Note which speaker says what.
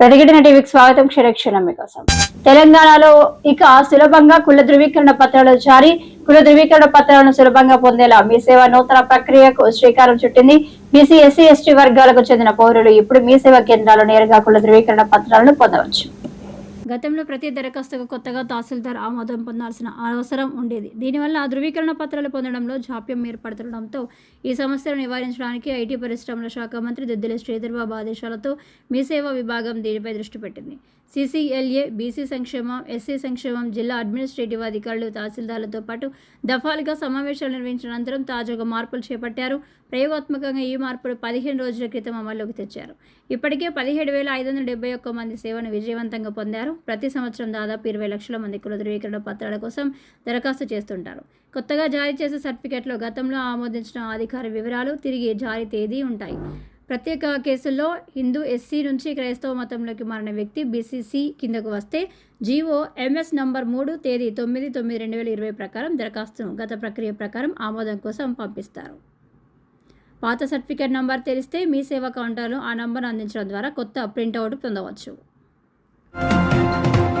Speaker 1: ప్రతిఘటన టీవీకి స్వాగతం. క్షరక్షణం మీకోసం. తెలంగాణలో ఇక సులభంగా కుల ధృవీకరణ పత్రాలు జారీ. కుల ధృవీకరణ పత్రాలను సులభంగా పొందేలా మీ సేవ నూతన ప్రక్రియకు శ్రీకారం చుట్టింది. బీసీ ఎస్సీ ఎస్టీ వర్గాలకు చెందిన పౌరులు ఇప్పుడు మీ సేవా కేంద్రాల్లో నేరుగా కుల ధృవీకరణ పత్రాలను పొందవచ్చు. గతంలో ప్రతి దరఖాస్తుకు కొత్తగా తహసీల్దార్ ఆమోదం పొందాల్సిన అవసరం ఉండేది. దీనివల్ల ఆ ధృవీకరణ పత్రాలు పొందడంలో జాప్యం ఏర్పడుతుండడంతో ఈ సమస్యను నివారించడానికి ఐటీ పరిశ్రమల శాఖ మంత్రి దుద్దిల శ్రీధర్బాబు ఆదేశాలతో మీ సేవా విభాగం దీనిపై దృష్టి పెట్టింది. సీసీఎల్ఏ బీసీ సంక్షేమం ఎస్సీ సంక్షేమం జిల్లా అడ్మినిస్ట్రేటివ్ అధికారులు తహసీల్దార్లతో పాటు దఫాలుగా సమావేశాలు నిర్వహించిన అనంతరం తాజాగా మార్పులు చేపట్టారు. ప్రయోగాత్మకంగా ఈ మార్పులు పదిహేను రోజుల క్రితం అమల్లోకి తెచ్చారు. ఇప్పటికే పదిహేడు వేల ఐదు వందల డెబ్బై ఒక్క మంది సేవను విజయవంతంగా పొందారు. ప్రతి సంవత్సరం దాదాపు ఇరవై లక్షల మంది కుల ధృవీకరణ పత్రాల కోసం దరఖాస్తు చేస్తుంటారు. కొత్తగా జారీ చేసే సర్టిఫికెట్లో గతంలో ఆమోదించిన అధికార వివరాలు తిరిగి జారీ తేదీ ఉంటాయి. ప్రత్యేక కేసుల్లో హిందూ ఎస్సీ నుంచి క్రైస్తవ మతంలోకి మారిన వ్యక్తి బీసీసీ కిందకు వస్తే జీవో ఎంఎస్ నంబర్ మూడు తేదీ తొమ్మిది తొమ్మిది రెండు వేల ఇరవై ప్రకారం దరఖాస్తును గత ప్రక్రియ ప్రకారం ఆమోదం కోసం పంపిస్తారు. పాత సర్టిఫికేట్ నంబర్ తెలిస్తే మీ సేవా కౌంటర్లో ఆ నంబర్ అందించడం ద్వారా కొత్త ప్రింట్అవుట్ పొందవచ్చు. Música